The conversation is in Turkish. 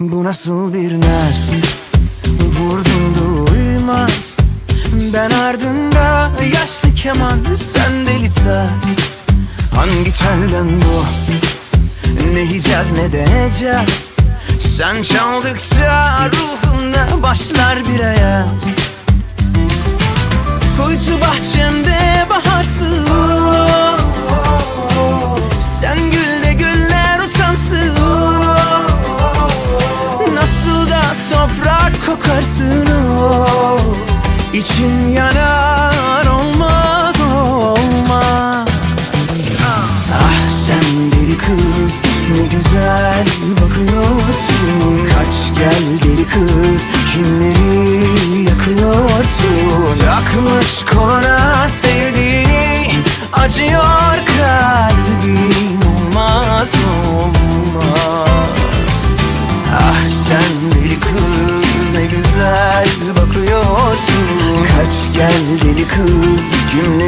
Bu nasıl bir naz? Vurdum duymaz Ben ardında yaşlı keman Sen deli saz. Hangi telden bu? Ne yiyeceğiz ne deneyeceğiz Sen çaldıkça ruhumda kokarsın o. İçim yanar olmaz olmaz. Ah sen deli kız ne güzel bakıyorsun. Kaç gel deli kız kimleri yakıyorsun? Takmış koluna sevdiğini acıyor kalbim olmaz olmaz. Ah sen deli kız gel deli kız kimleri